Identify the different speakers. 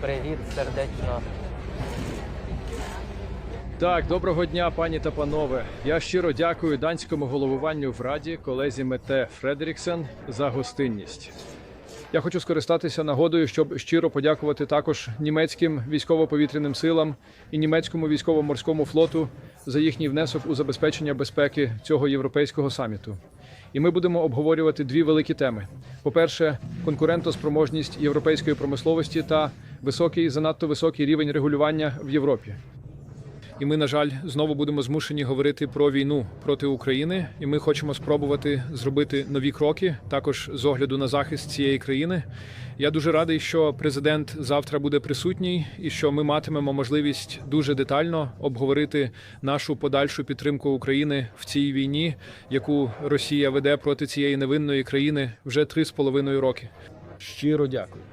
Speaker 1: Привіт, сердечно.
Speaker 2: Так, доброго дня, пані та панове. Я щиро дякую данському головуванню в раді колезі Мете Фредеріксен за гостинність. Я хочу скористатися нагодою, щоб щиро подякувати також німецьким військово-повітряним силам і німецькому військово-морському флоту за їхній внесок у забезпечення безпеки цього європейського саміту. І ми будемо обговорювати дві великі теми: по-перше, конкурентоспроможність європейської промисловості та високий, занадто високий рівень регулювання в Європі. І ми, на жаль, знову будемо змушені говорити про війну проти України, і ми хочемо спробувати зробити нові кроки, також з огляду на захист цієї країни. Я дуже радий, що президент завтра буде присутній, і що ми матимемо можливість дуже детально обговорити нашу подальшу підтримку України в цій війні, яку Росія веде проти цієї невинної країни вже три з половиною роки. Щиро дякую.